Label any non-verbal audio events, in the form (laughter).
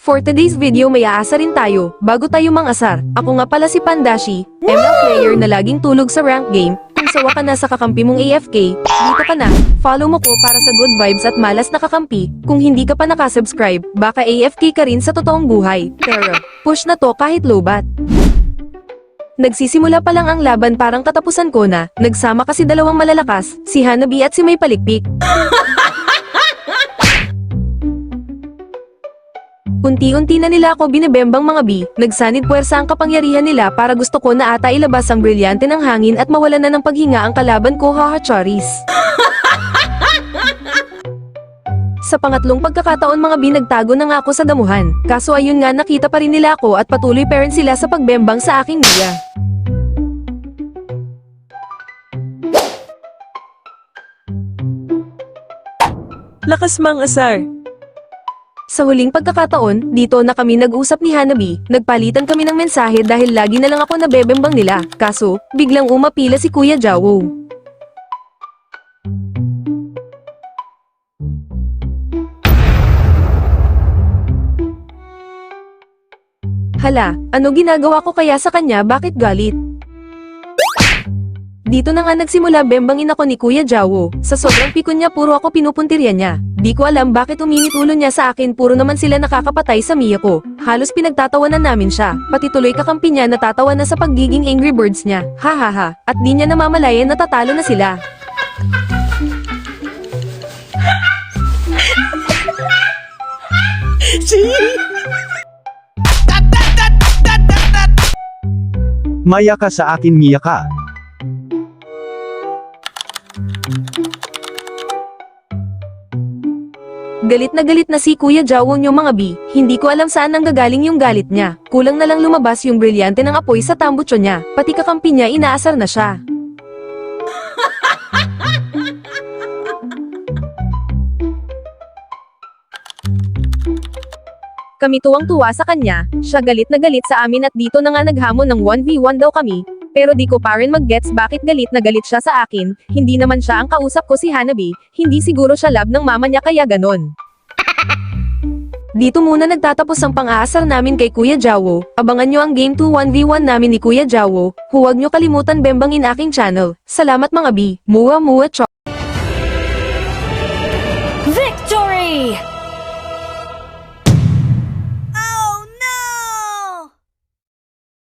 For today's video may aasa rin tayo, bago tayo mangasar. Ako nga pala si Pandashi, ML player na laging tulog sa rank game. Kung sawa ka na sa kakampi mong AFK, dito ka na. Follow mo ko para sa good vibes at malas na kakampi. Kung hindi ka pa nakasubscribe, baka AFK ka rin sa totoong buhay. Pero, push na to kahit lobat. Nagsisimula pa lang ang laban parang katapusan ko na, nagsama kasi dalawang malalakas, si Hanabi at si May Palikpik. (laughs) Unti-unti na nila ako binebembang mga bi, nagsanid puwersa ang kapangyarihan nila para gusto ko na ata ilabas ang brilyante ng hangin at mawalan na ng paghinga ang kalaban ko haha charis. (laughs) Sa pangatlong pagkakataon mga bi nagtago na nga ako sa damuhan, kaso ayun nga nakita pa rin nila ako at patuloy pa rin sila sa pagbembang sa aking niya. Lakas mang asar. Sa huling pagkakataon, dito na kami nag-usap ni Hanabi, nagpalitan kami ng mensahe dahil lagi na lang ako nabebembang nila, kaso, biglang umapila si Kuya Jawo. Hala, ano ginagawa ko kaya sa kanya bakit galit? Dito na nga nagsimula bembangin ako ni Kuya Jawo. Sa sobrang pikon niya puro ako pinupuntirya niya. Di ko alam bakit uminit ulo niya sa akin puro naman sila nakakapatay sa Mia ko. Halos pinagtatawanan namin siya. Pati tuloy kakampi niya natatawa na sa pagiging Angry Birds niya. Ha ha ha. At di niya namamalayan natatalo na sila. (laughs) Maya ka sa akin Mia ka. Galit na galit na si Kuya Jawo yung mga bi. Hindi ko alam saan nang gagaling yung galit niya. Kulang na lang lumabas yung brilyante ng apoy sa tambutso niya. Pati kakampi niya inaasar na siya. Kami tuwang-tuwa sa kanya, siya galit na galit sa amin at dito na nga naghamon ng 1v1 daw kami, pero di ko pa rin mag-gets bakit galit na galit siya sa akin, hindi naman siya ang kausap ko si Hanabi, hindi siguro siya love ng mama niya kaya ganon. Dito muna nagtatapos ang pang-aasar namin kay Kuya Jawo, abangan nyo ang Game 2 1v1 namin ni Kuya Jawo, huwag nyo kalimutan bembangin aking channel, salamat mga bi, muwa muwa cho.